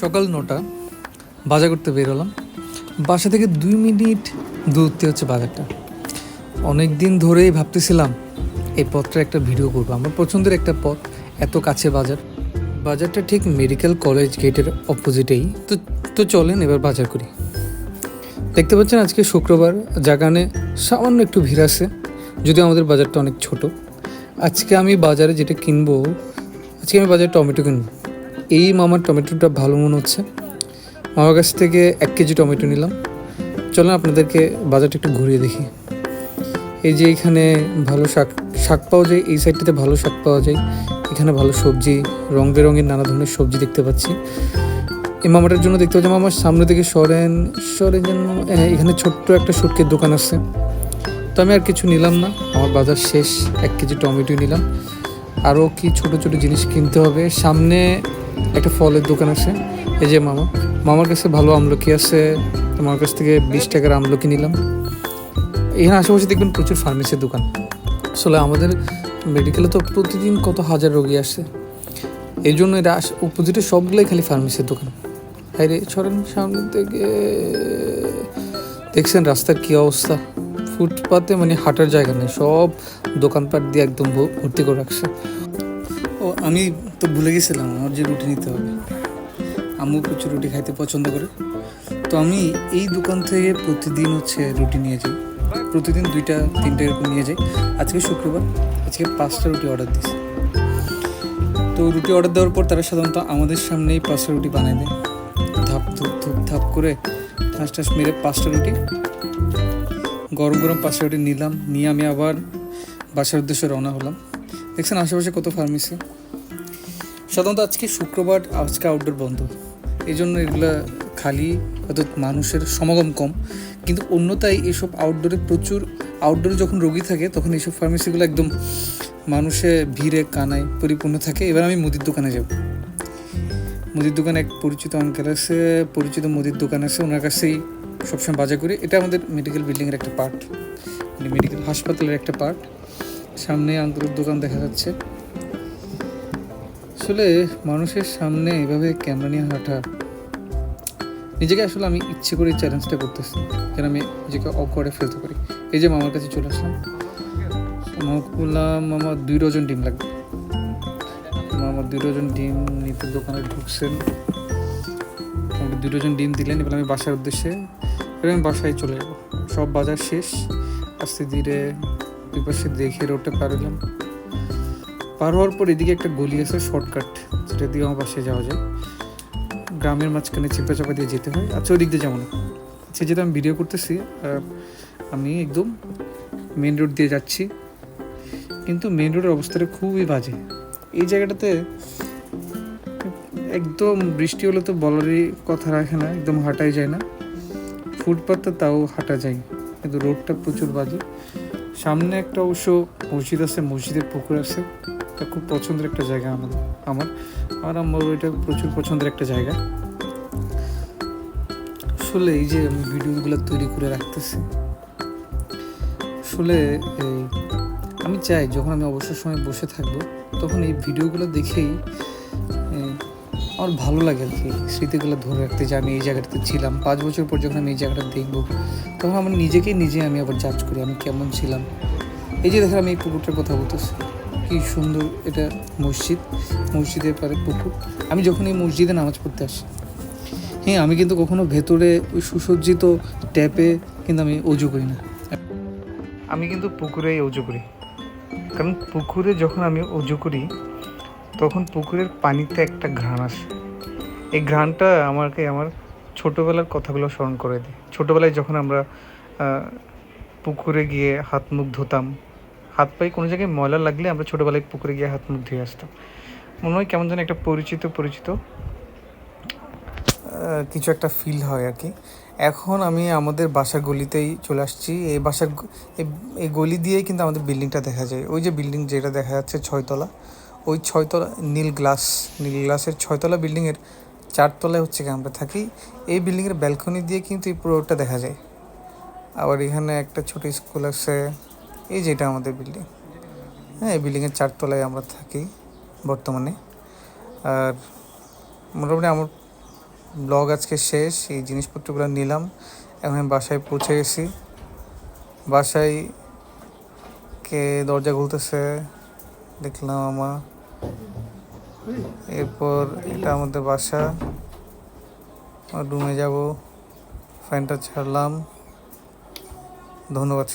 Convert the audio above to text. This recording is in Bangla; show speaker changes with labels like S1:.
S1: সকাল নটা, বাজার করতে বেরোলাম বাসা থেকে দুই মিনিট দূরত্বে হচ্ছে বাজারটা। অনেক দিন ধরেই ভাবতেছিলাম, এই পথটা একটা ভিডিও করব। আমার পছন্দের একটা পথ, এত কাছে বাজার। বাজারটা ঠিক মেডিকেল কলেজ গেটের অপোজিটেই। তো তো চলেন এবার বাজার করি। দেখতে পাচ্ছেন আজকে শুক্রবার জাগানে সামান্য একটু ভিড় আছে, যদিও আমাদের বাজারটা অনেক ছোট। আজকে আমি বাজারে যেটা কিনবো, আজকে আমি বাজারে টমেটো কিনবো। এই মামার টমেটোটা ভালো মনে হচ্ছে। মামার কাছ থেকে এক কেজি টমেটো নিলাম। চলেন আপনাদেরকে বাজারটা একটু ঘুরিয়ে দেখি। এই যে এখানে ভালো শাক শাক পাওয়া যায় এই সাইডটাতে ভালো শাক পাওয়া যায়। এখানে ভালো সবজি রং বেরঙের নানা ধরনের সবজি দেখতে পাচ্ছি। এই মামাটার জন্য দেখতে পাচ্ছি মামার সামনে থেকে সরেন সরেন যেন হ্যাঁ, এখানে ছোট্ট একটা সুটকের দোকান আছে। তো আমি আর কিছু নিলাম না। আমার বাজার শেষ এক কেজি টমেটো নিলাম। আরও কি ছোট ছোট জিনিস কিনতে হবে? সামনে একটা ফলের দোকান আছে। এই যে মামা। মামার কাছে ভালো আমলকি আছে। তোমার কাছ থেকে বিশ টাকার আমলকি নিলাম। এখানে আশেপাশে দেখবেন প্রচুর ফার্মেসির দোকান। আসলে আমাদের মেডিকেলে তো প্রতিদিন কত হাজার রোগী আসে। এই জন্য এটা অপোজিটে সবগুলোই খালি ফার্মেসির দোকান। হাই রে, ছড়েন সামনে থেকে। দেখছেন রাস্তার কি অবস্থা? ফুটপাতে মানে হাঁটার জায়গা নেই। সব দোকানপাট দিয়ে একদম ভর্তি করে রাখছে। আমি তো ভুলে গেছিলাম, আমার যে রুটি নিতে হবে। আম্মু প্রচুর রুটি খাইতে পছন্দ করে। তো আমি এই দোকান থেকে প্রতিদিন হচ্ছে রুটি নিয়ে যাই। প্রতিদিন দুইটা, তিনটা এরকম নিয়ে যাই। আজকে শুক্রবার, আজকে পাঁচটা রুটি অর্ডার দিয়েছি। তো রুটি অর্ডার দেওয়ার পর তারা সাধারণত আমাদের সামনেই পাঁচটা রুটি বানিয়ে দেয়। ধাপ, ধুপ ধুপ, ধাপ করে ঠাস ঠাস মেরে পাঁচটা রুটি। গরম গরম পাঁচটা রুটি নিলাম। নিয়ে আমি আবার বাসার উদ্দেশ্যে রওনা হলাম। দেখছেন আশেপাশে কত ফার্মেসি। সাধারণত আজকে শুক্রবার, আজকে আউটডোর বন্ধ। এই জন্য এগুলা খালি, হয়তো মানুষের সমাগম কম। কিন্তু অন্যতাই এসব আউটডোরে প্রচুর আউটডোরে যখন রোগী থাকে, তখন এইসব ফার্মেসিগুলো একদম মানুষে ভিড়ে, কানায় পরিপূর্ণ থাকে। এবার আমি মুদির দোকানে যাব। মুদির দোকানে এক পরিচিত আঙ্কেল আছে, পরিচিত মুদির দোকান আছে। ওনার কাছেই সবসময় বাজার করি। এটা আমাদের মেডিকেল বিল্ডিংয়ের একটা পার্ট মানে মেডিকেল হাসপাতালের একটা পার্ট সামনে আঙ্কুরের দোকান দেখা যাচ্ছে। আসলে মানুষের সামনে এভাবে ক্যামেরা নিয়ে হাঁটা? নিজেকে আসলে আমি ইচ্ছে করে চ্যালেঞ্জটা করতেছি, যেন আমি নিজেকে অকওয়ার্ডে ফেলতে পারি। এই যে মামার কাছে চলে আসলাম। মামাকে বললাম, মামা, দুই ডজন ডিম লাগবে। মামা, দুই ডজন ডিম নিতে দোকানে ঢুকছেন। আমাকে দুই ডজন ডিম দিলেন, এবার আমি বাসার উদ্দেশ্যে, এবার আমি বাসায় চলে যাব। সব বাজার শেষ। আস্তে ধীরে দুই পাশে দেখে রোডটা পার হলাম। পার হওয়ার পর এদিকে একটা গলি আছে শর্টকাট যেটা দিয়ে আমার বাসায় যাওয়া যায়। গ্রামের মাঝখানে চিপা চাপা দিয়ে যেতে হয়। আচ্ছা ওই দিক দিয়ে যাব না। সে যেটা আমি ভিডিও করতেছি আমি একদম মেন রোড দিয়ে যাচ্ছি। কিন্তু মেন রোডের অবস্থাটা খুবই বাজে। এই জায়গাটাতে একদম বৃষ্টি হলে তো বলারই কথা রাখে না, একদম হাঁটাই যায় না। ফুটপাথ তাও হাঁটা যায়, কিন্তু রোডটা প্রচুর বাজে। সামনে একটা অবশ্য মসজিদ আছে, মসজিদের পুকুর আছে। এটা খুব পছন্দের একটা জায়গা আমাদের আমার। আমার আমার ওইটা প্রচুর পছন্দের একটা জায়গা। আসলে এই যে আমি ভিডিওগুলো তৈরি করে রাখতেছি, আসলে এই আমি চাই যখন আমি অবসর সময় বসে থাকব, তখন এই ভিডিওগুলো দেখেই আমার ভালো লাগে আর কি, স্মৃতিগুলো ধরে রাখতে যে আমি এই জায়গাটাতে ছিলাম। পাঁচ বছর পর যখন আমি এই জায়গাটা দেখব, তখন আমার নিজেকেই নিজে আমি আবার জাজ করি, আমি কেমন ছিলাম। এই যে দেখেন আমি এই পুকুরটার কথা বলতেছি। কি সুন্দর এটা মসজিদ, মসজিদের পারে পুকুর। আমি যখন এই মসজিদে নামাজ পড়তে আসি হ্যাঁ আমি কিন্তু কখনো ভেতরে ওই সুসজ্জিত ট্যাপে কিন্তু আমি অজু করি না। আমি কিন্তু পুকুরেই অজু করি। কারণ পুকুরে যখন আমি অজু করি, তখন পুকুরের পানিতে একটা ঘ্রাণ আসে। এই ঘ্রাণটা আমাকে আমার ছোটোবেলার কথাগুলো স্মরণ করে দেয়। ছোটোবেলায় যখন আমরা পুকুরে গিয়ে হাত মুখ ধুতাম হাত পায়ে কোনো জায়গায় ময়লা লাগলে আমরা ছোটোবেলায় পুকুরে গিয়ে হাত মুখ ধুয়ে আসতাম। মনে হয় কেমন যেন একটা পরিচিত পরিচিত। কিছু একটা ফিল হয় আর কি। এখন আমি আমাদের বাসার গলিতেই চলে আসছি। এই বাসার এই- গলি দিয়েই কিন্তু আমাদের বিল্ডিংটা দেখা যায়। ওই যে বিল্ডিং যেটা দেখা যাচ্ছে ছয়তলা, ওই ছয়তলা নীল গ্লাস নীল গ্লাসের ছয়তলা বিল্ডিংয়ের চারতলায় হচ্ছে কি আমরা থাকি। এই বিল্ডিংয়ের ব্যালকনি দিয়ে কিন্তু এই পুরোটা দেখা যায়। আবার এখানে একটা ছোট স্কুল আছে। এই যেটা আমাদের বিল্ডিং হ্যাঁ এই বিল্ডিংয়ের চারতলায় আমরা থাকি বর্তমানে। আর মোটামুটি আমার ব্লগ আজকে শেষ, এই জিনিসপত্রগুলো নিলাম। এখন আমি বাসায় পৌঁছে গেছি। বাসায় কে দরজা খুলতেছে, দেখলাম আমার এরপর এটা আমাদের বাসা। রুমে যাব। ফ্যানটা ছাড়লাম। ধন্যবাদ।